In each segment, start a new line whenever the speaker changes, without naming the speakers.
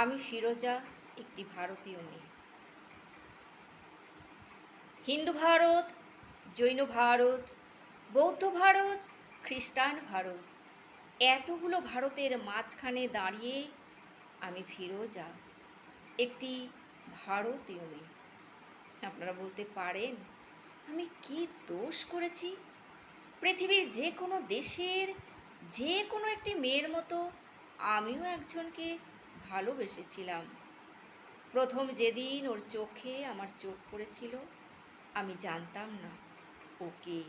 আমি ফিরোজা একটি ভারতীয় মেয়ে। হিন্দু ভারত, জৈন ভারত, বৌদ্ধ ভারত, খ্রিস্টান ভারত, এতগুলো ভারতের মাঝখানে দাঁড়িয়ে আমি ফিরোজা, একটি ভারতীয় মেয়ে। আপনারা বলতে পারেন, আমি কি দোষ করেছি? পৃথিবীর যে কোনো দেশের যে কোনো একটি মেয়ের মতো আমিও একজনকে ভালোবেসেছিলাম। প্রথম যেদিন ওর চোখে আমার চোখ পড়েছিল, আমি জানতাম না ওকে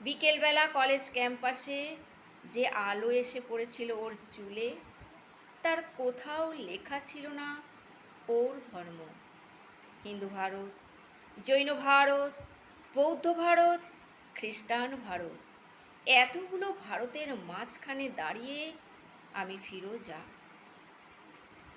বিকেলবেলা কলেজ ক্যাম্পাসে যে আলো এসে পড়েছিল ওর চুলে, তার কোথাও লেখা ছিল না ওর ধর্ম। হিন্দু ভারত, জৈন ভারত, বৌদ্ধ ভারত, খ্রিস্টান ভারত। এতগুলো ভারতের মাঝখানে দাঁড়িয়ে আমি ফিরোজা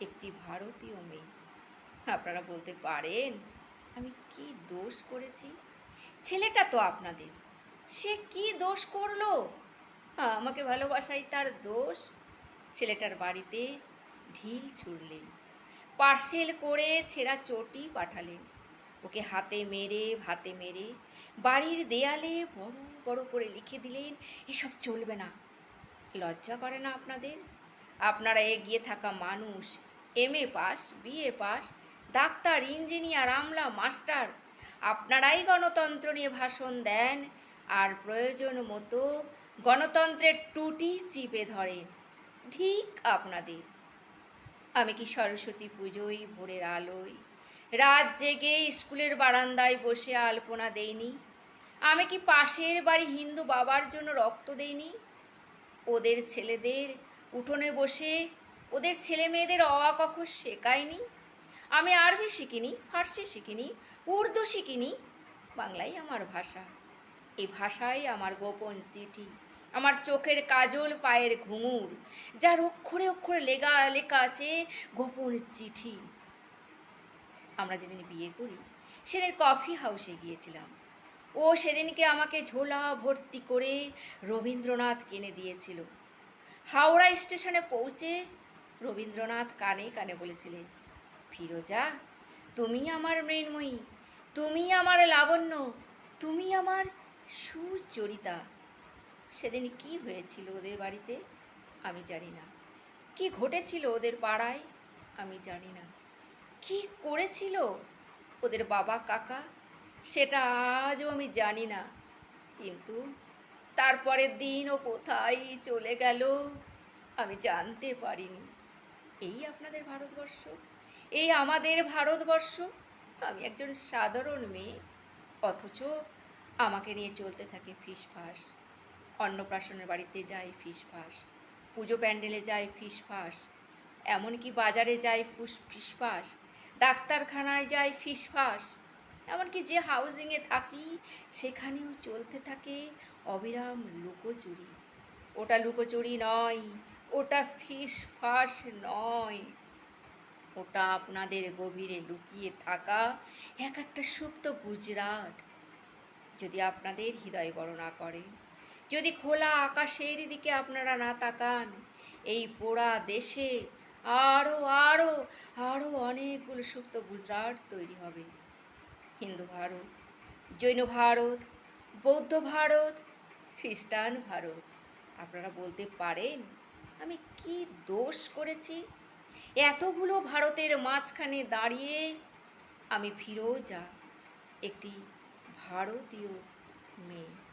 একটি ভারতীয় মেয়ে। আপনারা বলতে পারেন, আমি কি দোষ করেছি? ছেলেটা তো আপনাদের। সে কি দোষ করল? আমাকে ভালোবাসাই তার দোষ। ছেলেটার বাড়িতে ঢিল ছুড়লেন। পার্সেল করে ছেঁড়া চটি পাঠালেন। ওকে হাতে মেরে, ভাতে মেরে বাড়ির দেয়ালে বড় বড় করে লিখে দিলেন, এসব চলবে না। লজ্জা করে না আপনাদের? আপনারা এগিয়ে থাকা মানুষ M A pass BA pass, doctor, engineer, Amla, master, আপনারাই গণতন্ত্র নিয়ে ভাষণ দেন। আর প্রয়োজন মতো গণতন্ত্রের টুটি চিপে ধরেন ঠিক আপনাদের। আমি কি সরস্বতী পুজোয় ভোরের আলোয়, রাত জেগে স্কুলের বারান্দায় বসে আলপনা দেইনি? আমি কি পাশের বাড়ি হিন্দু বাবার জন্য রক্ত দেইনি? ওদের ছেলেদের উঠোনে বসে ওদের ছেলে মেয়েদের অ কখ শেখায়নি আমি আরবি শিখিনি, ফার্সি শিখিনি, উর্দু শিখিনি, বাংলাই আমার ভাষা। এই ভাষাই আমার গোপন চিঠি, আমার চোখের কাজল, পায়ের ঘুঙুর, যার অক্ষরে অক্ষরে লেগা লেখা আছে গোপন চিঠি। আমরা যেদিন বিয়ে করি, সেদিন কফি হাউসে গিয়েছিলাম। ও সেদিনকে আমাকে ঝোলা ভর্তি করে রবীন্দ্রনাথ কিনে দিয়েছিল। হাওড়া স্টেশনে পৌঁছে রবীন্দ্রনাথ কানে কানে বলেছিলেন, ফিরোজা, তুমি আমার মৃন্ময়ী, তুমি আমার লাবণ্য, তুমি আমার সুচরিতা। সেদিন কি হয়েছিল ওদের বাড়িতে আমি জানি না। কি ঘটেছিল ওদের পাড়ায় আমি জানি না। কি করেছিল ওদের বাবা কাকা সেটা আজও আমি জানি না। কিন্তু তারপরের দিন ও কোথায় চলে গেল আমি জানতে পারিনি। এই আপনাদের ভারতবর্ষ? এই আমাদের ভারতবর্ষ? আমি একজন সাধারণ মেয়ে, অথচ আমাকে নিয়ে চলতে থাকে ফিসফাস। অন্নপ্রাশনের বাড়িতে যাই ফিসফাস, পুজো প্যান্ডেলে যাই ফিসফাস, এমনকি বাজারে যাই ফুস, ফিসফাস, ডাক্তারখানায় যাই ফিসফাস। এমনকি যে হাউজিংয়ে থাকি, সেখানেও চলতে থাকে অবিরাম লুকোচুরি। ওটা লুকোচুরি নয়, ওটা ফিস ফাস নয়। ওটা আপনাদের গভীরে লুকিয়ে থাকা এক একটা সুপ্ত গুজরাট যদি আপনাদের হৃদয় বড় না করে। যদি খোলা আকাশের দিকে আপনারা না তাকান, এই পোড়া দেশে আরও আরও আরও অনেকগুলো সুপ্ত গুজরাট তৈরি হবে। হিন্দু ভারত, জৈন ভারত, বৌদ্ধ ভারত, খ্রিস্টান ভারত। আপনারা বলতে পারেন, আমি কি দোষ করেছি? এতগুলো ভারতের মাঝখানে দাঁড়িয়ে আমি ফিরেও ফিরোজা, একটি ভারতীয় মেয়ে।